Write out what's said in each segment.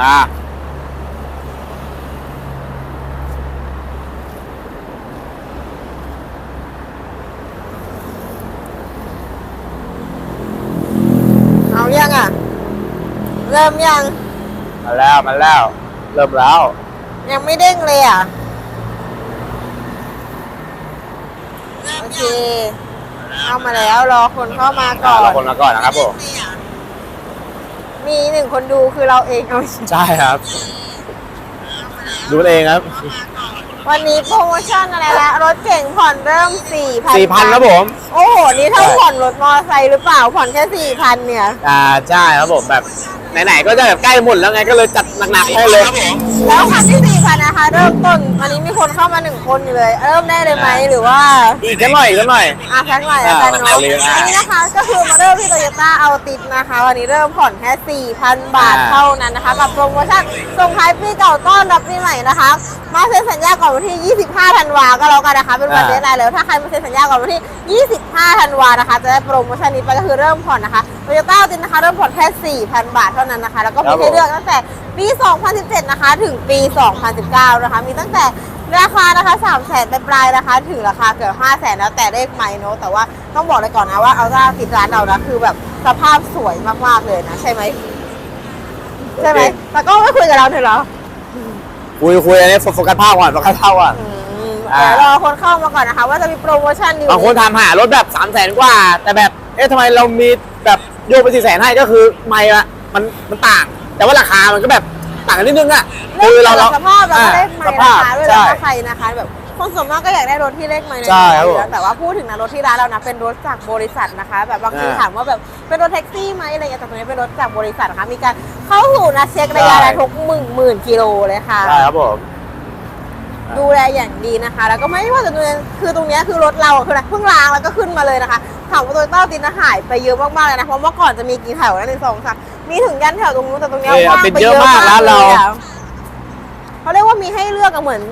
อ่าเอายังอะ เริ่มยัง มาแล้วมาแล้ว เริ่มแล้ว ยังไม่เด้งเลยอะ โอเคเข้ามาแล้วรอคนเข้ามาก่อ่าอน เราคนมาก่อนนะครับผม มีหนึ่งคนดูคือเราเองเอาไม่ใช่ใช่ครับ ดูเองครับวันนี้โปรโมชั่นอะไรละรถเก่งผ่อนเริ่มสี่พันสี่พันครับผม โอ้โห นี่เท่าผ่อนรถมอเตอร์ไซค์หรือเปล่าผ่อนแค่สี่พันเนี่ย อ่าใช่ครับผมแบบไหนๆก็จะแบบใกล้หมดแล้วไงก็เลยจัดหนักๆให้เลย แล้วคันที่สี่ พันนะคะ เริ่มต้นวันนี้มีคนเข้ามาหนึ่งคนอยู่เลย เริ่มได้เลยไหมหรือว่าอีกสักหน่อยอีกสักหน่อย อะสักหน่อยแล้วกันอ่าเนาะเอาเลยนะอันนี้นะคะก็คือมาเริ่มที่โตโยต้าเอาติดนะคะ วันนี้เริ่มผ่อนแค่ 4,000 บาทอ่าเท่านั้นนะคะ กับโปรโมชั่นส่งท้ายปีเก่าต้อนรับปีใหม่นะคะ มาเซ็นสัญญาก่อนวันที่ 25 ธันวาก็แล้วกันนะคะ เป็นวันเดทไลน์เลยถ้าใครมาเซ็นสัญญาก่อนวันที่ 25 ธันวานะคะ จะได้โปรโมชั่นนี้ไปก็คือเริ่มผ่อนนะคะโตโยต้าติดนะคะ เริ่มผ่อนแค่ 4,000 บาทเท่านั้นนะคะ แล้วก็มีให้เลือกตั้งแต่ปี 2017 นะคะ ถึงปี 2019นะคะ มีตั้งแต่ราคานะคะ3 0 0แสนปลายๆนะคะ ถึงราคาเกือบ5 0 0แสนแล้วแต่เลขไมโนแต่ว่าต้องบอกเลยก่อนนะว่าเอาล่าติดร้านเรานะคือแบบสภาพสวยมากๆเลยนะ ใช่ไหมใช่ไหมแต่ก็ไม่คุยกับเราเถอะเหรอคุยคุยอันนี้โฟกัสภาพก่อนโฟกัสภาพก่อนอืมอ่าเดี๋ยวรอคนเข้ามาก่อนนะคะ ว่าจะมีโปรโมชั่นอยู่บางคนถามหารถแบบสามแสนกว่า แต่แบบเอ๊ะทำไมเรามีแบบโยกไปสี่แสนให้ก็คือไม่ละมันมันต่าง แต่ว่าราคามันก็แบบ ต่างกันนิดนึงอะเรื่องคือเราเกี่ยวเรากับสภาพแล้วก็เลขไมสล์ภาราพคาด้วยใช่นะใครนะคะแบบคนส่วนมากก็อยากได้รถที่เลขไมล์ใช่น้อยๆครับอยู่ผมแล้วแต่ว่าพูดถึงนะรถที่ร้านเรานะเป็นรถจากบริษัทนะคะ แบบบางทีอ่าถามว่าแบบเป็นรถแท็กซี่ไหมอะไรเงี้ยแต่ตัวนี้เป็นรถจากบริษัทนะคะมีการเข้าสู่นะเช็คระยะใช่และทุกหมื่นหมื่นกิโลเลยค่ะใช่ครับผมดูแลอย่างดีนะคะ แล้วก็ไม่ว่าจะดูแลคือตรงเนี้ยคือรถเราอะคือนะเพิ่งล้างแล้วก็ขึ้นมาเลยนะคะถามว่าโตโยต้าตินนะหายไปเยอะมากๆเลยนะเพราะเมื่อก่อนจะมีกี่แถวนะหนึ่งสองสาม มีถึงยันแถวตรงนู้นแต่ตรงเนี้ยเออว่างติดไปเยเยอะอะมามากกร้านเราเลยอะเขาเรียกว่ามีให้เลือกอะเหมือน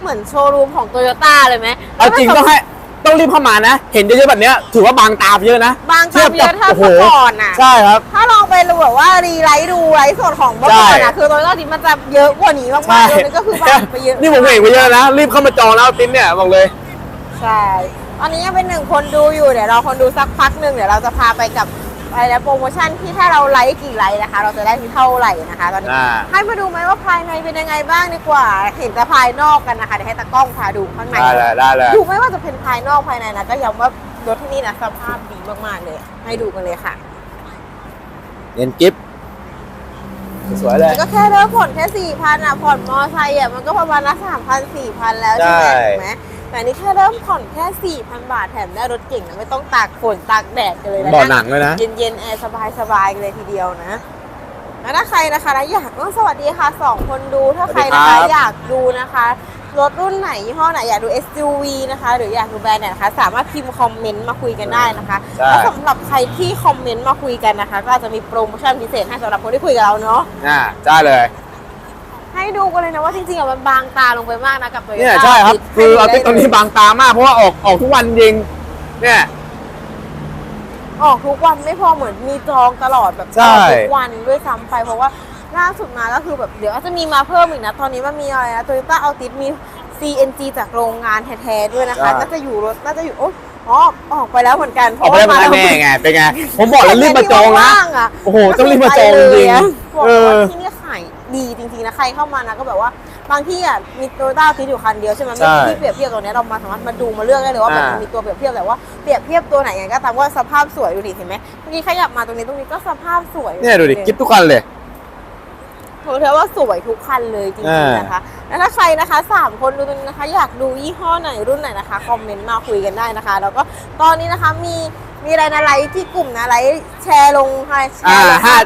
เหมือนโชว์รูมของโตโยต้าเลยไหมเอาจริงต้องให้ต้องรีบเข้ามานะ เห็นเยอะๆแบบเนี้ยถือว่าบางตาเยอะนะบางตาเยอะทีบถ้าโอ้โหเมื่อก่อนอะใช่ครับ ถ้าลองไปดูแบบว่ารีไลท์ดูไลท์สดของเมื่อก่อนใช่อะคือโตโยต้านี้มันจะเยอะกว่านี้มากใช่ๆเลยนี่ก็คือบางไปเยอะ นี่ผมเห็นไปเยอะนะ รีบเข้ามาจองแล้วติ้นเนี่ยบอกเลย ใช่ ตอนนี้ยังเป็นหนึ่งคนดูอยู่ เดี๋ยวเราคนดูสักพักหนึ่งเดี๋ยวเราจะพาไปกับ อะไรนะโปรโมชั่นที่ถ้าเราไลค์กี่ไลค์นะคะ เราจะได้ที่เท่าไหร่นะคะตอนนี้อ่า ให้มาดูไหมว่าภายในเป็นยังไงบ้างดีกว่า เห็นแต่ภายนอกกันนะคะเดี๋ยวให้ตากล้องพาดูข้างในได้เลยได้เลยดูไม่ว่าจะเป็นภายนอกภายในนะก็ย้ำว่ารถที่นี่นะสภาพดีมากๆเลยให้ดูกันเลยค่ะ เงินกิฟต์สวยเลยแล้วก็แค่เริ่มผ่อนแค่สี่พันอะผ่อนมอไซค์อะมันก็ประมาณละสามพันสี่พันแล้วใช่ไหมใช่ ถูกไหม แต่นี่แค่เริ่มผ่อนแค่สี่พันบาทแถมได้รถเก่งนะไม่ต้องตากฝนตากแดดกันเลยนะเบาะหนังเลยนะ เย็นเย็นๆแอร์สบายสบายๆกันเลยทีเดียวนะแล้วถ้าใครนะคะนะอยากเออสวัสดีค่ะสองคนดูถ้าใครนะสวัคะสดีครับอยากดูนะคะรถรุ่นไหนยี่ห้อไหนอยากดู SUV นะคะ หรืออยากดูแบรนด์ไหนนะคะ สามารถพิมพ์คอมเมนต์มาคุยกันได้นะคะใช่แล้วสำหรับใครที่คอมเมนต์มาคุยกันนะคะ ก็อาจจะมีโปรโมชั่นพิเศษให้สำหรับคนที่คุยกับเราเนาะอ่าใช่เลย ให้ดูกันเลยนะว่าจริงๆอะมันบางตาลงไปมากนะกับตัวเนี่ยใช่ครับ คือเอาติ๊กตอนนี้บางตามาก เพราะว่าออกออกทุกวันจริงเนี่ยออกทุกวันไม่พอเหมือนมีจองตลอดแบบใช่ออกทุกวันด้วยซ้ำไปเพราะว่าล่าสุดมาก็คือแบบเดี๋ยวอาจจะมีมาเพิ่มอีกนะ ตอนนี้มันมีอะไรนะโตโยต้าเอาติดมี CNG จากโรงงานแท้ๆด้วยนะคะ น่าจะอยู่รถน่าจะอยู่โอ๊ยอ๋อออกไปแล้วเหมือนกันเพออกราะไปว่าได้เหมือนกันมาแน่ไงเป็นไง ผมบอกแล้วรีบมาจองนะ ว่างๆอะโอ้โหต้องรีบมาจองจริงบอกเอเลยอว่าที่นี่ขาย ดีจริงๆนะใครเข้ามานะก็แบบว่าบางที่อะมีโตโยต้าติดอยู่คันเดียวใช่ไหมไม่มีที่เปรียบเทียบตัวเนี้ยเรามาสามารถมาดูมาเลือกได้เลยว่าแบบอ่ามัมั นมีตัวเปรียบเทียบแต่ว่าเปรียบเทียบตัวไหนไงก็ตามว่าสภาพสวยดูดิเห็นไหมเมื่อกี้ขยับมาตรงนี้ตรงนี้ก็สภาพสวยเนี่ยดูดิกิฟต์ทุกคันเลยถือว่าสวยทุกคันเลยจริงอ่า ๆนะคะแล้วถ้าใครนะคะสามคนดูตรงนี้นะคะ อยากดูยี่ห้อไหนรุ่นไหนนะคะคอมเมนต์มาคุยกันได้นะคะ แล้วก็ตอนนี้นะคะมี มีอะไรนะไลฟ์ที่กลุ่มนะไลฟ์แชร์ลงค่ะแชอ่าร์ลงห้า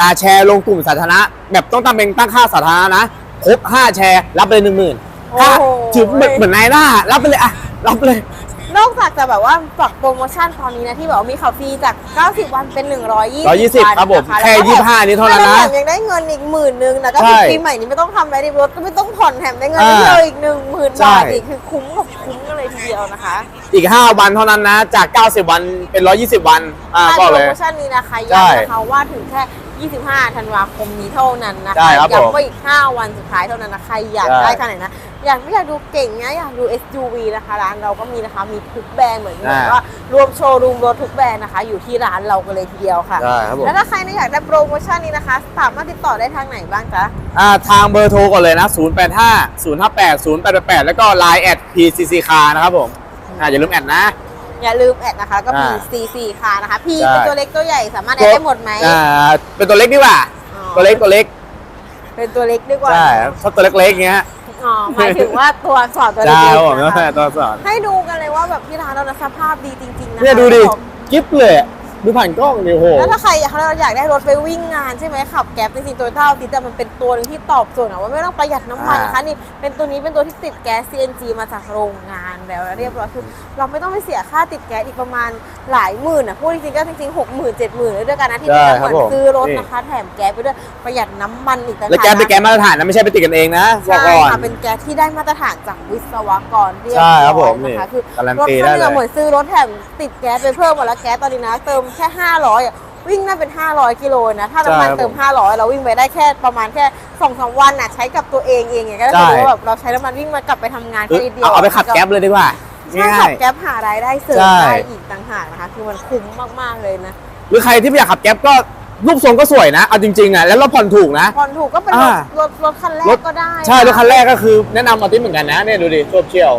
อ่าแชร์ลงกลุ่มสาธารณะแบบต้องตั้งเป็นตั้งค่าสาธารณะนะครบห้าแชร์รับไปเลยหนึ่งหมื่นโอ้โห ถือเหมือนเหมือนนายหน้ารับไปเลยอะรับไปเลย นอกจากจะแบบว่าปรับโปรโมชั่นตอนนี้นะที่แบบว่ามีข่าวฟรีจาก 90 วันเป็น 120 120ครับผมนะะแค่ล้วก็25นี่เท่านั้นนะแถมยังได้เงินอีกหมื่นนึงนะก็ใช่คือปีใหม่นี้ไม่ต้องทำอะไรดิรถก็ไม่ต้องผ่อนแถมได้เงินอ่าเที่ยวอีกหนึ่งหมื่นใช่บาทอีกคือคุ้มกับคุ้มกันเลยทีเดียวนะคะ อีก 5 วันเท่านั้นนะจาก 90 วันเป็น 120 วันอ่าถ้าก็โปเลรยโมชั่นนี้นะคะใช่ย้ำนะคะว่าถึงแค่ 25 ธันวาคมนี้เท่านั้นนะใช่คะครับผมย้ำว่าอีก 5 วันสุดท้ายเท่านั้นนะใครอยากใช่ได้ขนาดไหนนะ อยากไม่อยากดูเก่งนะอยากดู SUV นะคะ ร้านเราก็มีนะคะ มีทุกแบรนด์เหมือนกันว่ารวมโชว์รูมรถทุกแบรนด์นะคะ อยู่ที่ร้านเรากันเลยทีเดียวค่ะใช่ครับผมแล้วถ้าใครเนี่ยอยากได้โปรโมชั่นนี้นะคะ สามารถติดต่อได้ทางไหนบ้างจ๊ะ อ่าทางเบอร์โทรก่อนเลยนะ 085 058 0888แล้วก็ Line แอด PCC Car นะครับผมอ่าอย่าลืมแอดนะ อย่าลืมแอดนะคะ ก็มี อ่า CC ค่ะนะคะ พี่ใช่ เป็นตัวเล็กตัวใหญ่สามารถแอดได้หมดไหม อ่าเป็นตัวเล็กดีกว่า อ๋อ ตัวเล็กตัวเล็กเป็นตัวเล็กดีกว่าใช่ชอบตัวเล็กๆอย่างเงี้ยอ๋อหมายถึงว่าตัวอักษรตัวเล็ใช่กครับผมๆนะคะตัวสอนให้ดูกันเลยว่าแบบที่ร้านเรานะสภาพดีจริงๆนะคะเนี่ยดูดิกิ๊บเลยอะ ดูผ่านกล้องดิโหแล้วถ้าใครอยากเราอยากได้รถไปวิ่งงานใช่ไหมขับแก๊ปจริงๆโตโยต้าติดแต่มันเป็นตัวหนึงที่ตอบโจทย์อะว่าไม่ต้องประหยัดน้ำมันนะคะนี่เป็นตัวนี้เป็นตัวที่ติดแก๊ส CNG มาจากโรงงานแล้วเรียบร้อยคือ เราไม่ต้องไปเสียค่าติดแก๊สอีกประมาณหลายหมื่นอะพูดจริงๆก็จริงๆหกหมื่นเจ็ดหมื่นด้วยกันนะที่ใช่เป็นครับเหมือนผมซื้อรถนี่นะคะแถมแก๊สไปด้วยประหยัดน้ำมันอีกต่างหากแล้วแกเป็นแกมาตรฐานนะไม่ใช่ไปติดกันเองนะบอกใช่ก่อนค่ะเป็นแก๊สที่ได้มาตรฐานจากวิศวกรเรียบใช่ร้ครับผอยมนี่นะคะคือการันรถตีคันได้หนึงเลยอะเหมือนซื้อรถแถมติดแก๊สไปเพิ่มหมดแล้วแก๊สตอนนี้นะเติมแค่ 500อะวิ่งได้เป็น 500 กิโลนะ ถ้าน้ำมันใช่ครับเติม 500 เราวิ่งไปได้แค่ประมาณแค่2อสวันอะใช้กับตัวเองเองอย่างก็ใช่ถือว่าแบบเราใช้น้ำมันวิ่งมากลับไปทำงานคือแค่นิดเดียวเอาเอาไปขับแก๊ปเลยดีกว่าใช่ง่าขัยบแก๊ปหารายได้เสริมใช่ได้อีกต่างหากนะคะคือมันคุ้มมากๆเลยนะๆหรือใครที่ไม่อยากขับแก๊ปก็รูปทรงก็สวยนะ เอาจริงๆอะ แล้วเราผ่อนถูกนะ ผ่อนถูกก็เป็นรถอ่ารถรถคันแรรกถก็ได้ ใช่ รถคันแรกก็คือแนะนำมาติสเหมือนกันนะเนี่ยดูดิโชบเชี่ยว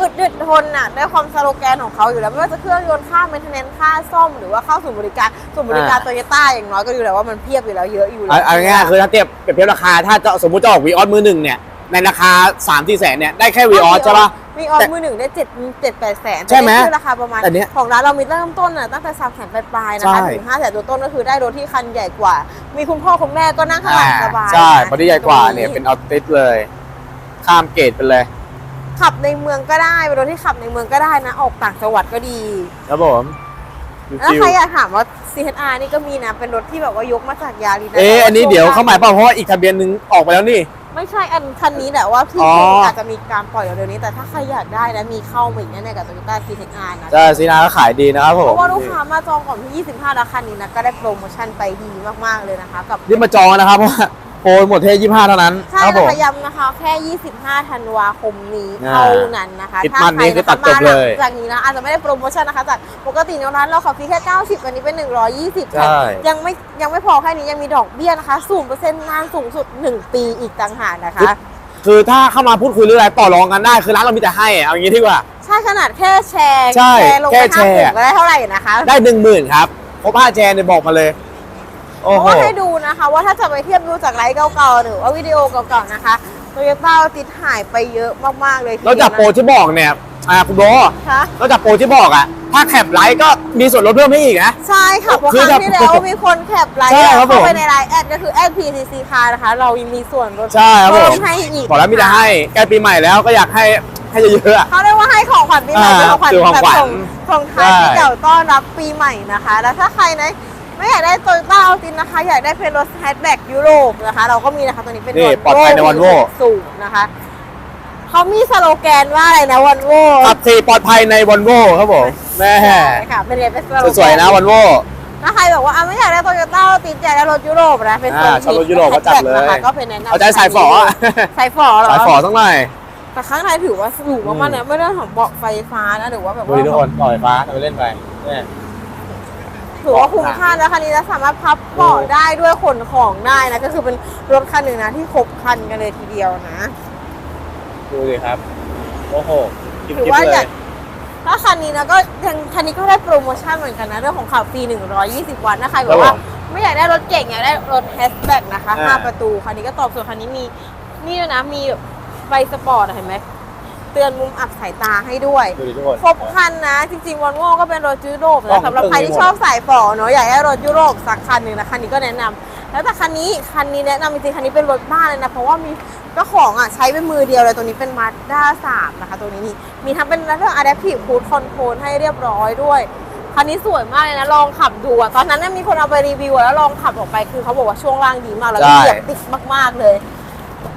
อึดอึดทนน่ะด้วยความสโลแกนของเขาอยู่แล้วไม่ว่าจะเครื่องยนต์ค่าเมนเทนเนนค่าซ่อมหรือว่าเข้าสู่บริการส่วนบริการอ่าโตโยต้าอย่างน้อยก็อยู่แล้วว่ามันเพียบอยู่แล้วเยอะอยู่แล้วเอาเอาง่ายๆคือถ้าเทียบเปรียบเทียบราคาถ้าจะสมมติจะออกวีออสมือหนึ่งเนี่ยในราคา3ามที่แสนเนี่ยได้แค่วีออสใช่ปะวีออสแต่มือหนึ่งได้เจ็ดเจ็ดแปดแสนใช่ไหมแต่นี่คือราคาประมาณ แต่เนี้ยของร้านเรามีเริ่มต้นน่ะตั้งแต่สามแสนปลายๆนะคะใช่ ถึงห้าแสนตัวต้นก็คือได้รถที่คันใหญ่กว่า มีคุณพ่อคุณแม่ก็นั่งข้างหลังสบายใช่นะบอดี้ใหญ่กว่าเนี่ยเป็นออติสเลย ข้ามเกตไปเลย ขับในเมืองก็ได้เป็นรถที่ขับในเมืองก็ได้นะ ออกต่างจังหวัดก็ดี ครับผมดูแล้วฟิลใครอยากถามว่า CHR นี่ก็มีนะ เป็นรถที่แบบว่ายกมาจากยาลีนะเอ๊ะแต่ว่าอันนี้เดี๋ยวช่งเข้าหมายเปล่าเพราะว่าอีกทะเบียนหนึ่งออกไปแล้วนี่ ไม่ใช่อันคันนี้แหละว่าที่อ๋อจริงอาจจะมีการปล่อยเร็วๆนี้ แต่ถ้าใครอยากได้นะมีเข้ามาอีกแน่ๆกับ Toyota CHR นะใช่ซีนาก็ขายดีนะครับผเพมราะว่าลูกค้ามาจองก่อนที่ 25แล้วคันนี้นะก็ได้โปรโมชั่นไปดีมากๆเลยนะคะกับรีบมาจองนะครับเพราะว่า โปรหมดเทยี่ห้าเท่านั้นใช่ครับผนะมคะย้ำนะคะแค่ 25 ธันวาคมนี้อ่าเท่านั้นนะคะคิดถ้ามันใครนี่คือนะตัคะดจมาบหลัเลยจากนี้นะอาจจะไม่ได้โปรโมชั่นนะคะจากปกติในร้านเราขอฟรีแค่ 90 วันนี้เป็น 120ใช่ ยังไม่ยังไม่พอแค่นี้ยังมีดอกเบี้ยนะคะ0%นานสูงสุด 1 ปีอีกต่างหากนะคะ คือถ้าเข้ามาพูดคุยเรื่องอะไรต่อรองกันได้ คือร้านเรามีแต่ให้อะเอาอย่างนี้ดีกว่า ใช่ขนาดแค่แชร์ใช่ลงแค่ไปแชห้าร์กลุ่มก็ได้เท่าไหร่นะคะ ได้หนึ่งหมื่นครับครบห้าแชร์เนี่ยบอกมาเลย เพโอ้โห ราะว่าให้ดูนะคะ ว่าถ้าจะไปเทียบดูจากไลฟ์เก่าๆหรือว่าวิดีโอเก่าๆนะคะโตโยต้าติดหายไปเยอะมากๆเลยทีแล้วเดียวจากโปรที่บอกเนี่ยอ่าคุณโบคะ แล้วจากโปรที่บอกอะ ถ้าแคปไลท์ก็มีส่วนลดเพิ่มให้อีกนะ ใช่ค่ะเพราะคืคอรั้งที่แล้วแบบมีคนแคปไลฟ์ใช่ครับผม เข้าไปในไลน์แอดก็คือแอด PCC คานะคะ เรายังมีส่วนลดใช่ครับผมเพิ่มให้อีกบอกแล้วมีแต่ให้ใกล้ปีใหม่แล้วก็อยากให้ให้เยอะๆอะ เขาเรียกว่าให้ของขวัญปีใหม่อ่าเป็นของขวัญคือของขวัญแบบส่งส่งท้ายใช่ปีเก่าต้อนรับปีใหม่นะคะ แล้วถ้าใครนะ ไม่อยากได้โตโยต้าเอาจริงนะคะ อยากได้เป็นรถแฮชแบ็กยุโรปนะคะ เราก็มีนะคะตัวนี้เป็นนี่ Volvo ปลอดภัยใน Volvo สูงนะคะเขามีสโลแกนว่าอะไรนะวันโวขับขี่ปลอดภัยในวอลโว่ครับผมแม่ใช่ค่ะเป็นเรียนเป็นสโลแกนสวยๆนะวอลโว่ถ้าใครบอกว่าอะไม่อยากได้โตโยต้าติดอยากได้รถยุโรปนะเป็นอ่าชอบรถยุโรปก็จัดเลย นะคะก็เป็นแนะนำเอาใจสายฝออะสายฝอเหรอ สายฝอสักหน่อยแต่ข้างในถือว่าสูงมากๆนะไม่ได้ของเบาะไฟฟ้านะหรือว่าแบบดูว่าดิทุกคนปล่อยฟ้าทำไปเล่นไปเนี่ย ถือว่าคุ้มค่านะคันนี้แล้วสามารถพับเบาะได้ด้วยขนของได้นะก็คือเป็นรถคันหนึ่งนะที่ครบคันกันเลยทีเดียวนะ ดูดิครับ โอ้โหจิ๊บถือจิ๊บว่าเลอยยากถ้าคันนี้นะก็ยังคันนี้ก็ได้โปรโมชั่นเหมือนกันนะเรื่องของขับฟรี120 วันนะใครแบบว่าไม่อยากได้รถเก่งอยากได้รถแฮชแบ็กนะคะอ่า5ประตูคันนี้ก็ตอบโจทย์คันนี้มีนี่ด้วยนะมีไฟสปอร์ตอะเห็นไหม เตือนมุมอับสายตาให้ด้วย ดูดิทุกคน ครบคันนะ จริงๆวอลโว่ก็เป็นรถยุโรปต้อนะงสำหรับใครที่ต้องมีหมดชอบสายฝอเนาะอยากได้รถยุโรปสักคันหนึ่งนะคันนี้ก็แนะนำแล้วแต่คันนี้คันนี้แนะนำจริงๆคันนี้เป็นรถบ้านเลยนะเพราะว่ามีเจ้าของอะใช้เป็นมือเดียวเลยตัวนี้เป็นมาด้าสามนะคะ ตัวนี้มีมีทั้งเป็นเรื่อง adaptive cruise control ให้เรียบร้อยด้วย คันนี้สวยมากเลยนะลองขับดูอะตอนนั้นนะมีคนเอาไปรีวิวอะแล้วลองขับออกไปคือเขาบอกว่าช่วงล่างดีมากแล้วก็ใช่ เหยียบติดมากๆเลย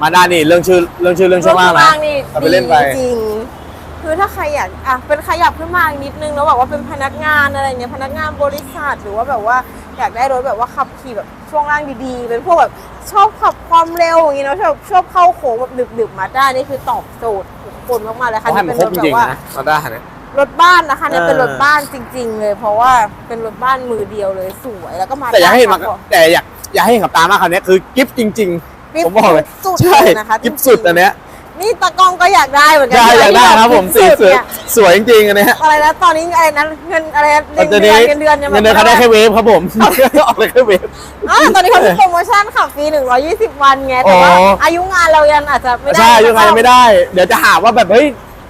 มาด้านนี่เรื่องชื่อเรื่องชื่อเรื่องช่วงล่างนะนี่เอาไปเล่นไป ดีจริงๆคือถ้าใครอยากอะเป็นขยับขึ้นมาอีกนิดนึงแล้วแบบว่าเป็นพนักงานอะไรเงี้ยพนักงานบริษัทหรือว่าแบบว่าอยากได้รถแบบว่าขับขี่แบบช่วงล่างดีๆ เป็นพวกแบบชอบขับความเร็วอย่างนี้เนาะชอบชอบเข้าโค้งแบบดึบๆมาได้นี่คือตอบโจทย์ทุกคนมากๆเลยค่ะเขาให้นี่มันเป็นครรบถจแบบริงๆว่านะมาด้าเนี่ย รถบ้านนะคะเนี่ยเออเป็นรถบ้านจริง ๆ เลย เพราะว่าเป็นรถบ้านมือเดียวเลยสวยแล้วก็มาแต่อยากให้เห็นด้มาแต่อยากอยากให้เห็นกับตามากคราวเนี้ยคือกิฟต์จริงปิ๊ๆ ผมบอกเลยสุดใช่เลยนะคะกิฟต์สุดอันเนี้ยนี่ตากล้องก็อยากได้เหมือนกัใช่อยากได้ครับผมสีที่สวยเนี่ยสวยจริงๆอันเนี้ยอะไรนะตอนนี้อะไรนะเงินอะไรนะเงินตอนเดืนี้อนเงินเดือนยังเงินเดือนเขาได้แค่เวฟครับผมออกเลยแค่เวฟอ่าตอนนี้เขามีโปรโมชั่นขับฟรี120 วันไงแต่ว่าอ๋ออายุงานเรายังอาจจะไม่ได้ใช่ยังไงไม่ได้ เดี๋ยวจะหาว่าแบบเฮ้ย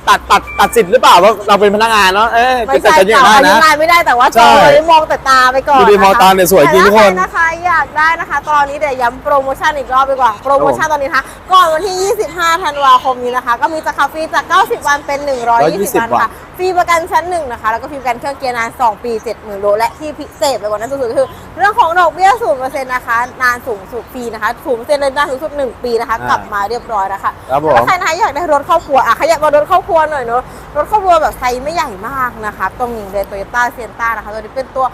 ตัดตัดตัดสิทธิ์หรือเปล่าว่าเราเป็นพนักงานเนาะเอ๊ะไม่แต่ใช่จะยังแต่ได้อายุนะงานไม่ได้แต่ว่าจใช่อเลยมองแต่ตาไปก่อนดูดิมองตาเนี่ยสวยจริงทุกคนแต่ถ้าในะคะอยากได้นะคะ ตอนนี้เดี๋ยวย้ำโปรโมชั่นอีกรอบดีกว่าโปรโมชั่นตอนนี้นะคะก่อนวันที่ 25 ธันวาคมนี้นะคะ ก็มีจะขับฟรีจาก 90 วันเป็น 120 วันค่ะฟรีประกันชั้นหนึ่งนะคะ แล้วก็ฟรีประกันเครื่องเกียร์นาน 2 ปี 70,000โลและที่พิเศษไปกว่านั้นสุดๆก็คือ เรื่องของดอกเบี้ย0%นะคะ นานสูงสุดปีนะคะ0%เลยนานสูงสุด 1 ปีนะคะอ่ากลับมาเรียบร้อยแล้วค่ะครับผมแล้วใครนะคะอยากได้รถครอบครัวอะใครอยากมารถครอบครัวหน่อยเนอะรถครอบครัวแบบไซส์ไม่ใหญ่มากนะคะตรงนี้เลยโตโยต้าเซียนต้านะคะตัวนี้เป็นตัว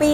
ปี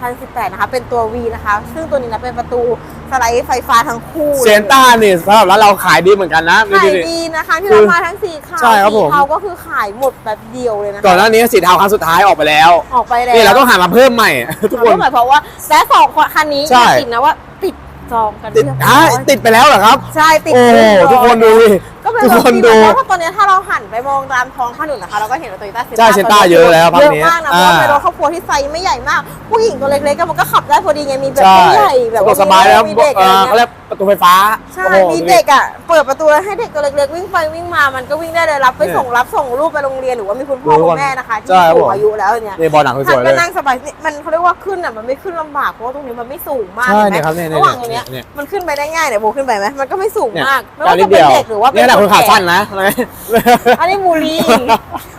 2018 นะคะ เป็นตัว V นะคะ ซึ่งตัวนี้นะเป็นประตูสไลด์ไฟฟ้าทั้งคู่ลเซียนต้านี่สำหรับร้านเราขายดีเหมือนกันนะดูขายดิดีนะคะที่คือเรามาทั้งสีขาวใช่ครับสีผมเทาก็คือขายหมดแบบเดียวเลยนะคะก่อนหน้านี้สีเทาครั้งสุดท้ายออกไปแล้วออกไปแล้วนี่เราต้องหามาเพิ่มใหม่ทุกคนก็หมายความว่าและสองคันนี้ใช่อยากติดนะว่าติดจองกันติดเรียบอะร้อยติดไปแล้วเหรอครับ ใช่ติดโอ้โหเรียบร้อยทุกคนดูดิ ก็เป็นทุกแบบคนที่ดูแบบว่าตอนนี้ถ้าเราหันไปมองตามท้องถนนนะคะเราก็เห็นว่าโตโยต้าเซนใช่ Sienna เยอะแล้วภาคเยอะนี้มากนะเพราะว่าอ่าเป็นรถครอบครัวที่ไซส์ไม่ใหญ่มาก ผู้หญิงตัวเล็กๆก็มันก็ขับได้พอดีไงมีแบบใช่ไม่ใหญ่แบบสะดวกสบายแล้วมีเด็กเออะไรอเงี้เขาเรียยกประตูไฟฟ้าใช่โอ้โห มีเด็กอะเปิดประตูให้เด็กตัวเล็กๆวิ่งไปวิ่งมามันก็วิ่งได้เลยรับไปส่งรับส่งลูกไปโรงเรียนหรือว่ามีคุณพ่อดูคุก่อนณแม่นะคะที่ใช่ครับสูผงม อายุแล้วเนี่ย นี่บอลหนังสหัวยนๆก็เลยนั่งสบายนี่มันเขาเรียกว่าขึ้นอะมันไม่ขึ้นลำบากเพราะว่าตรงนี้มันไม่สูงมากใช่เห็นไหมเนี่ยครับเนี่ยเนี่ยระหว่างตรงเนี้ยเนี่ยมันขึ้นไปได้ง่ายเนี่ยโบขึ้นไปไหมมันก็ไม่สูงเนี่ยมากไม่จาว่านนิจะดเป็เดีนยวเด็กหรือว่าเป็นี่แหละคนขาสั้นแก่นะอะไรอันนี้บูลลี่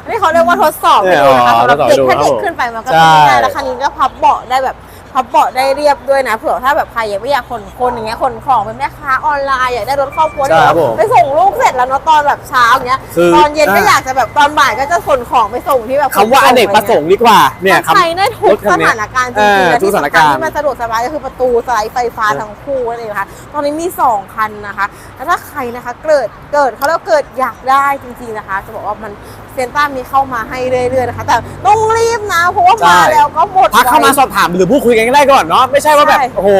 อันนี้เขาเรียกว่าทดสอบเนี่ยให้ดูนะคะอ๋อสำหรับเด็กทดสอบถ้าเด็กดูขึ้นไปมันก็ใช่ไม่ได้แล้วคันนี้ก็พับเบาะได้แบบ พับเบาะได้เรียบด้วยนะเผื่อถ้าแบบใครอยากไม่อยากขนคนอย่างเงี้ยขนของเป็นแม่ค้าออนไลน์อยากได้รถครอบครัวใช่ครับผมไปส่งลูกเสร็จแล้วเนาะตอนแบบเช้าอย่างเงี้ยคือตอนเย็นก็อ่า อยากจะแบบตอนบ่ายก็จะขนของไปส่งที่แบบคำว่าอเนกประสงค์ดีกว่าเนี่ยมันคำ ใช้ได้ทุกรถคัสนเนี้ยถานการณ์จเอริงๆอและทุกที่สถานสำคัญการณ์ที่มันสะดวกสบายก็คือประตูสไลด์ไฟฟ้าทั้งคู่นั่นเองค่ะตอนนี้มี 2 คันนะคะ แล้วถ้าใครนะคะเกิดเกิดเขาเรียกว่าเกิดอยากได้จริงๆนะคะ จะบอกว่ามัน เซนต้ามีเข้ามาให้เรื่อยๆนะคะ แต่ต้องรีบนะเพราะว่าใช่มาแล้วก็หมดทักเข้ามาไวสอบถามหรือพูดคุยกันก็ได้ก่อนเนาะไม่ใช่ว่าแบบใช่โอ้โห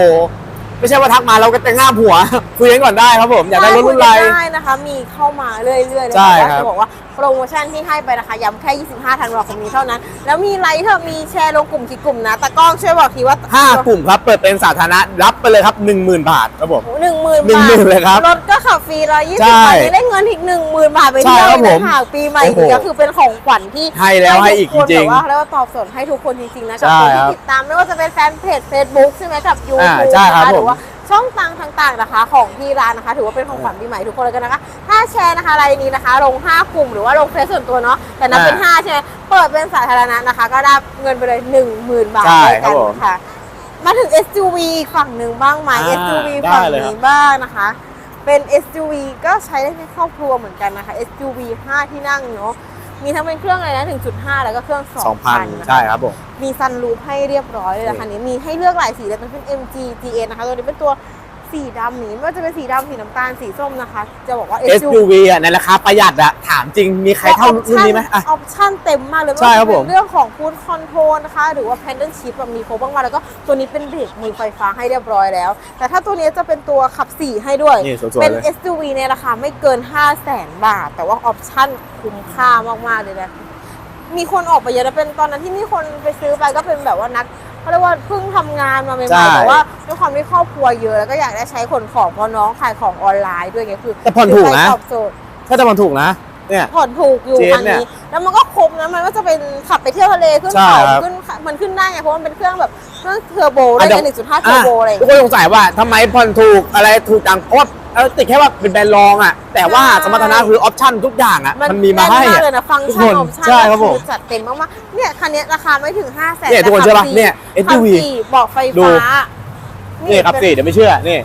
ไม่ใช่ว่าทักมาเราก็จะง่ามหัว คุยกันก่อนได้ครับผม อยากได้รถรุ่นอะไรได้นะคะ มีเข้ามาเรื่อยๆเลยใช่แต่ว่าครับจะบอกว่า โปรโมชั่นที่ให้ไปนะคะย้ำแค่ 25ธันวาคมนี้เท่านั้น แล้วมีไลค์เธอมีแชร์ลงกลุ่มกี่กลุ่มนะตะกล้องช่วยบอกทีว่าห้ากลุ่มครับ เปิดเป็นสาธารณะรับไปเลยครับ10,000 บาทครับผมหนึ่งหมื่นหนึ่งบาหมื่ทนเลยครับ รถก็ขับฟรีร้อยยี่ใช่สิบวันนี้ได้เงินอีกหนึ่งหมื่นบาทไปใช่เที่ยวครับเลผยมค่ะปีใหม่โอ้โหก็คือเป็นของขวัญที่ให้แล้วให้อีกทุคนจริงๆแบบว่าเขาเรียกว่าตอบสนให้ทุกคนจริงๆนะกับใช่คนครัที่บติดตามไม่ว่าจะเป็นแฟนเพจ Facebook ใช่ไหมกับยูอ่าทูบใช่นะครับคะผมหรือว่า ช่องต่างๆนะคะ ของที่ร้านนะคะ ถือว่าเป็นของขวัญปีใหม่ทุกคนเลยกันนะคะ ถ้าแชร์นะคะรายนี้นะคะ ลง 5 กลุ่มหรือว่าลงเฟซส่วนตัวเนาะแต่นับเป็นอ่า5ใช่ไหมเปิดเป็นสาธารณะนะคะ ก็ได้เงินไปเลย 10,000 บาทใช่ด้วยครักับนผม ค่ะ มาถึง SUV อีกฝั่งหนึ่งบ้างไหม อ่า SUV ได้ฝั่งเลยครับ นี้บ้างนะคะ เป็น SUV ก็ใช้ได้ในครอบครัวเหมือนกันนะคะ SUV 5 ที่นั่งเนาะ มีทั้งเป็นเครื่องอะไรนะ1.5 แล้วก็เครื่อง2,000 2,000นะคะใช่ครับผม มีซันรูฟให้เรียบร้อยเลยนะคะนี้มีให้เลือกหลายสีเลยเป็นเป็น MG GN นะคะ ตัวนี้เป็นตัว สีดำนี้ไม่ว่าจะเป็นสีดำสีน้ำตาลสีส้มนะคะ จะบอกว่า SUV อะในราคาประหยัดอะถามจริงมีใครเท่ารุ่นนี้ไหมออะอปชั่นเต็มมากเลยใช่ครับผม เป็นเรื่องของฟู d คอนโทรลนะคะ หรือว่า Pendant Shift แบบมีครบบ้างมาแล้วก็ตัวนี้เป็นเบรกมือไฟฟ้าให้เรียบร้อยแล้ว แต่ถ้าตัวนี้จะเป็นตัวขับ4ให้ด้วย นี่สวยๆเป็นเลย SUV ในราคาไม่เกิน 5 0 0แสนบาท แต่ว่าออปชั่นคุ้มค่ามาก ๆ เลยนะ มีคนออกไปเยอะนะเป็นตอนนั้นที่มีคนไปซื้อไปก็เป็นแบบว่านัก เขาเรียกว่าเพิ่งทำงานมาใหใช่ม่ๆแต่ว่าด้วยความที่ครอบครัวเยอะแล้วก็อยากได้ใช้ขนของเพราะน้องขายของออนไลน์ด้วยไงคือแต่ผ่อนถูกนะซื้อไปตอบโจทย์ถ้าจะมันถูกนะ เนี่ย ผ่อนถูกอยู่เจนคันเนี่ยนี้ แล้วมันก็ครบนะมันก็จะเป็นขับไปเที่ยวทะเลขึ้นใช่เขาครับ ขึ้นมันขึ้นได้ไงเพราะมันเป็นเครื่องแบบเครื่องเทอร์โบได้อะไงเดี๋ยวหนึ่งจุดห้าเทอร์โบอะไรอย่างทุกเงี้ย คนสงสัยว่าทำไมผ่อนถูกอะไรถูกจังเพราะว่า เออติดแค่ว่าเป็นแบรนด์รองอะ แต่ว่าใช่สมรรถนะคือออปชั่นทุกอย่างอะ มันมีมาให้แน่นอะเลยนะฟังก์ทุกชัคนนออปชั่นใช่ครับผม จัดเต็มมากๆเนี่ยคันนี้ราคาไม่ถึง 5 0 0แสนเนี่ยทุกคนเชื่อปะเนี่ย SUV เบอกไฟดู ฟ้านี่ขับสี่เดี๋ยวไม่เชื่อ นี่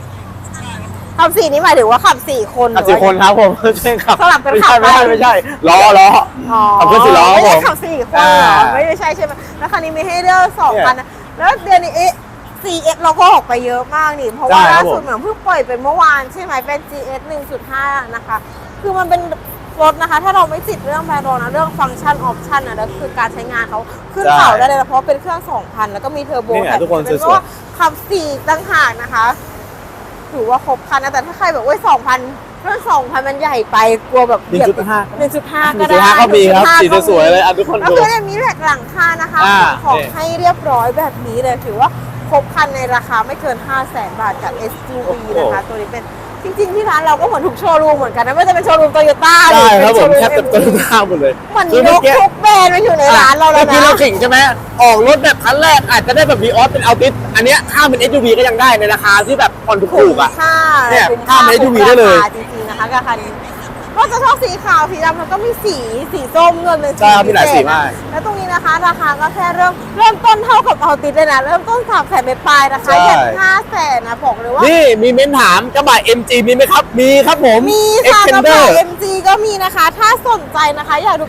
ขับสี่นี่หมายถึงว่าขับสี่คนขับสี่หรือคว่านครับผมใช่ครับสลับกันไม่ขัใช่บไปไม่ใช่ไม่ใช่ล้อล้ออ๋อขับเครื่องสี่ล้อไม่ได้ผมขับสี่คนเหรออ่าไม่ได้ใช่ใช่ไหมแล้วคันนี้มีให้เลือกสองเนี่ย คันนะแล้วเดือนนี้เอ๊ะ CX เราก็ออกไปเยอะมากนี่ เพราะว่าใช่ครัล่าบผม สุดเหมือนเพิ่งปล่อยไปเมื่อวานใช่ไหมเป็น GS 1.5 นะคะ คือมันเป็นรถนะคะ ถ้าเราไม่ติดเรื่องแบรนด์นะเรื่องฟังก์ชันออปชันนะแล้วคือการใช้งานเขาขึ้นเขาได้เลยนะเพราะเป็นเครื่อง 2,000 แล้วก็มีเทอร์โบนี่ไงแถมทุกคนเป็นสวยๆ ว่าขับสี่ต่างหากนะคะ ถือว่าครบคันนะแต่ถ้าใครแบบว่า2,000เรื่อง2,000 มันใหญ่ไปกลัวแบบหนึ่งจุดห้าหนึ่งจุดห้าหก็นึ่งจุดได้ห้าก็มีครับสี1.5สวยๆเลยอะทุกคนแล้วดู คือเนี่ยมีแหลกหลังคานะคะอ่าของนี่ ให้เรียบร้อยแบบนี้เลยถือว่า ครบคันในราคาไม่เกิน 5 0 0แสนบาทกับ SUV นะคะ ตัวนี้เป็นจริงๆที่ร้านเราก็เหมือนทุกโชว์รูมเหมือนกันนะไม่ว่าจะเป็นโชว์รูมโตโยต้าหใช่รือคเป็รับนผโชมว์รูมแทบจะ MG เต็มข้าวหมดเลยมันคืยเมื่อกกี้ทุกแบรนด์มาอยู่ในร้านเราแล้วมื่อกี้เรานะขิงใช่ไหมออกรถแบบคันแรกอาจจะได้แบบวีออสเป็นเอาติสอันเนี้ยถ้าเป็น SUV ก็ยังได้ในราคาที่แบบผ่อนถูกๆอะค่าเนี่ยคุ้มข้ามไป SUV ได้เลย ราคาจริงๆนะคะกับคันนี้ ก็จะชอบสีขาวสีดำแล้วก็มีสีสีส้มเงินเป็นใช่ครับมีหลายสีพิเศษนะมาก แล้วตรงนี้นะคะราคาก็แค่เริ่มเริ่มต้นเท่ากับเอาติดเลยนะเริ่มต้นสามแสนไปปลายๆนะคะใช่แค่ห้าแสนนะบอกเลยว่านี่มีเม้นถามกระบะ MG มีไหมครับ มีครับผมมีค่ะกระบะ Extender MG ก็มีนะคะ ถ้าสนใจนะคะอยากดู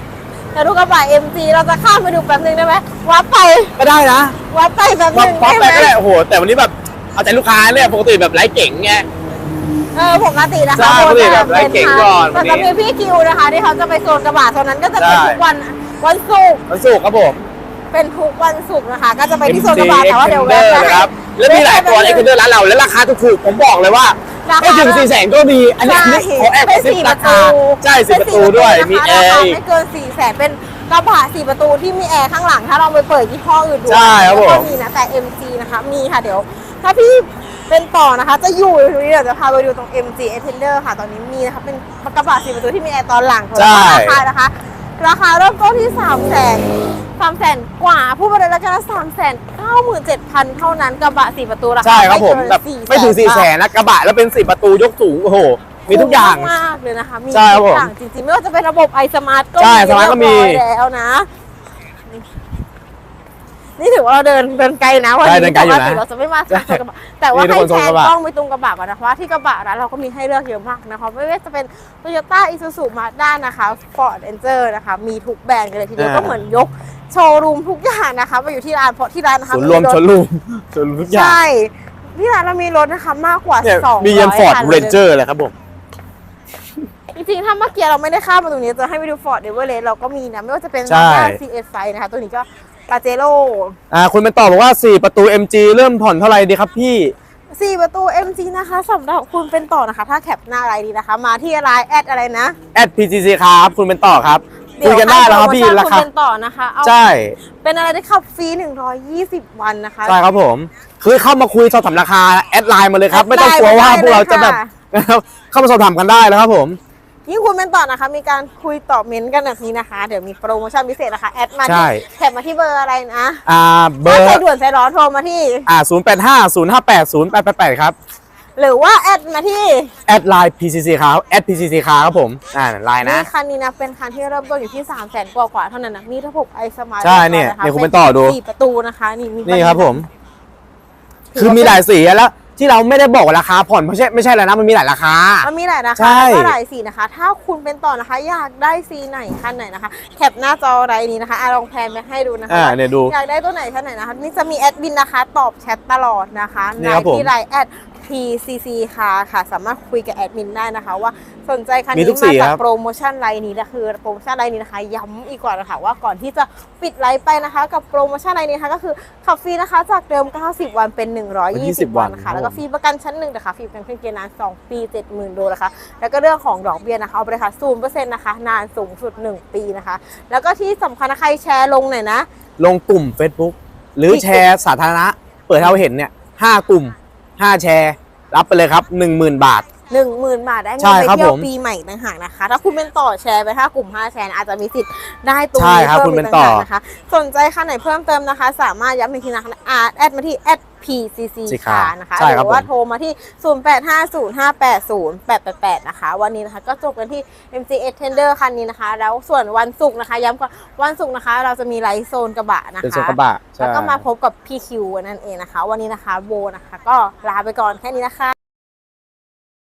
อยากดูกระบะ MG เราจะข้ามไปดูแป๊บนึงได้ไหมวัดไปก็ได้นะวัดไปแป๊บวันึดงวัดได้ไปไหมก็ได้โอ้โหแต่วันนี้แบบเอาใจลูกค้าเนี่ยปกติแบบไร้เก่งไง เออปกตินะคะใช่ปกติแบบไล่เก่งก่อนแต่วันนี้จะมีพี่คิวนะคะ ที่เขาจะไปโซนกระบะโซนนั้นก็จะเป็นใช่ ทุกวันวันศุกร์วันศุกร์ครับผมเป็นทุกวันศุกร์นะคะ ก็จะไปที่ MG โซนกระบะแต่ว่าเดี๋ยวแวะ Extender ไป นะครับแล้วมีหลายตัว Extender ร้านเราแล้วราคาถูกๆผมบอกเลยว่าราคา ไม่ถึง4แสนก็มีอันนี้ใช่ขอแอบกเป็ระนซิบสี่ปราระคาตูใช่สี่ประตูด้วยมีนะคะแอราคาร์ไม่เกินสี่แสนเป็นกระบะสี่ประตูที่มีแอร์ข้างหลัง ถ้าเราไปเปิดยี่ห้ออื่นดูใช่ครับแล้วก็ผมมีนะแต่ MG นะคะมีค่ะเดี๋ยว ถ้าพี่ เป็นต่อนะคะจะอยู่ตรงนี้เดี๋ยวจะพาไปดูตรง MG Extender ค่ะ ตอนนี้มีนะคะเป็นกระบะสี่ประตูที่มีแอร์ตอนหลังใช่ ราคานะคะ ราคาเริ่มต้นที่3 0 0 0 0 0 3แสนกว่าพูดไปเลยแล้วกันสามแสนเก้าหมื่นเจ็ดพันเท่านั้นกระบะสี่ประตูราคาใช่ครับผมไเกินแบบ400,000ไม่ถึง4แสนนะกระบะแล้วเป็น4ประตูยกสูงโอ้โห มีทุกอย่าง คุ้มมากๆเลยนะคะ มีใช่ครับทุกผมอย่างจริงๆ ไม่ว่าจะเป็นระบบ i smart ก็ใช่มี Smart ก็มี เรียบร้อยแล้วนะ นี่ถือว่าเราเดินเดินไกลนะวันใช่นี้เดินไกลปอยู่กนะติเราจะไม่มาทางโซนกระบะแต่ว่านี่ทุกให้คนแทโซนนกระบะกล้องไปตรงกระบะก่อนนะคะว่าที่กระบะร้านเราก็มีให้เลือกเยอะมากนะคะไม่ว่าจะเป็น Toyota Isuzu Mazda นะคะ Ford Ranger นะคะมีทุกแบรนด์กันเลยทีเดียวอ่าก็เหมือนยกโชว์รูมทุกอย่างนะคะมาอยู่ที่ร้านเพราะที่ร้านนะคะศูนย์รวมถชนลูมชนลูมทุกอย่างใช่ที่ร้านเรามีรถนะคะมากกว่าเนี่ยสองมียันร้อยฟอร์ดคันเรลยนเจอร์เลยครับผมจริงๆ ถ้าเมื่อกี้เราไม่ได้ข้ามมาตรงนี้ จะให้ไปดู Ford e v e r e s t เราก็มีนะ ไม่ว่าจะเป็นใช่ Mazda CX-5 นะคะ ตัวนี้ก็ ปาเจโร่อ่าคุณเป็นต่อบอกว่า 4 ประตู MG เริ่มผ่อนเท่าไหร่ดีครับพี่4ประตู MG นะคะสำหรับคุณเป็นต่อนะคะ ถ้าแคปหน้าอะไรดีนะคะ มาที่ไลน์แอดอะไรนะ แอด PGC ครับคุณเป็นต่อครับคุยกันได้แล้วครับพี่เดี๋ยราให้คาโปโมชั่นคุณเป็นต่อนะคะเอาใช่ เป็นอะไรที่ขับฟรี 120 วันนะคะ ใช่ครับผม คือเข้ามาคุยสอบถามราคาแอดไลน์มาเลยครับ ไม่ต้องกลัวว่าพวกเราจะแบบเข้ามาสอบถามกันได้แล้วครับผม ยิ่งคุณเป็นต่อนะคะ มีการคุยตอบเมนต์กันแบบนี้นะคะ เดี๋ยวมีโปรโมชั่นพิเศษนะคะ แอดมาใช่ ที่แคปมาที่เบอร์อะไรนะอ่าเบอถ้าร์ใจด่วนใจร้อนโทรมาที่ อ่า085 058 0888ครับหรือว่าแอดมาที่แอดไลน์ PCC ครับแอด PCC ครับผมอ่าไลน์นะนี่คันนี้นะเป็นคันที่เริ่มต้นอยู่ที่3 0 0แสนกว่ากว่าๆเท่านั้นนะมีระบบไอสมาร์ทใช่เนี่ยเนี่ยคุณเป็นต่อดู สี่ประตูนะคะ นี่มีนี่ครับผมถืคือว่ามีหลายสีแล้ว ที่เราไม่ได้บอกว่าราคาผ่อนไม่ใช่ไม่ใช่แล้วนะมันมีหลายราคา มันมีหลายราใช่คาก็หลายสีนะคะ ถ้าคุณเป็นต่อนะคะ อยากได้สีไหนคันไหนนะคะแคปหน้าจออะไรนี้นะคะอะลองแพนไปให้ดูนะคะอ่าเนี่ยดู อยากได้ตัวไหนคันไหนนะคะนี่จะมีแอดมินนะคะ ตอบแชทตลอดนะคะนี่ครับผมที่ไลน์แอด PCC ค่ะค่ะสามารถคุยกับแอดมินได้นะคะว่าสนใจคันมีนี้ทุกสีมาจากครับ โปรโมชั่นไลน์นี้นะคือโปรโมชั่นไลน์นี้นะคะย้ำอีกก่อนนะคะว่าก่อนที่จะปิดไลฟ์ไปนะคะ กับโปรโมชั่นไลน์นี้นะคะก็คือขับฟรีนะคะจากเดิม 90 วันเป็น 120 วันค่ะ แล้วก็ฟรีประกันชั้นหนึ่งนะคะฟรีประกันเครื่องเกียร์นาน 2 ปี 70,000โลนะคะ แล้วก็เรื่องของดอกเบี้ยนะคะเอาไปเลยค่ะ0%นะคะนานสูงสุด 1 ปีนะคะ แล้วก็ที่สำคัญนะใครแชร์ลงหน่อยนะ ลงกลุ่ม Facebook หรือที่แชร์สาธารณะ เปิดให้เราเห็นเนี่ยห้ากลุ่ม 5 แชร์ รับไปเลยครับ 10,000 บาท หนึ่งหมื่นบาทได้เงิใช่นไปครับเที่ยวผมปีใหม่ต่างหากนะคะ ถ้าคุณเป็นต่อแชร์ไปห้ากลุ่มห้าแชร์อาจจะมีสิทธิ์ได้ตรงใช่นี้ครับเพิ่มคุณเป็นกต่างหากต่อนะคะ สนใจคันไหนเพิ่มเติมนะคะ สามารถย้ำอีกทีนะคะอ่าแอดมาที่แอด PCC สิค่ะค่ะนะคะใช่หครับรือว่าผมโทรมาที่ 0850580888 นะคะ วันนี้นะคะก็จบกันที่ MG8 Tender คันนี้นะคะ แล้วส่วนวันศุกร์นะคะ ย้ำก่อนวันศุกร์นะคะ เราจะมีไลฟ์โซนกระบะนะคะเป็นโซนกระบะใช่แล้วก็มาพบกับพี่คิวนั่นเองนะคะ วันนี้นะคะโบนะคะ ก็ลาไปก่อนแค่นี้นะคะ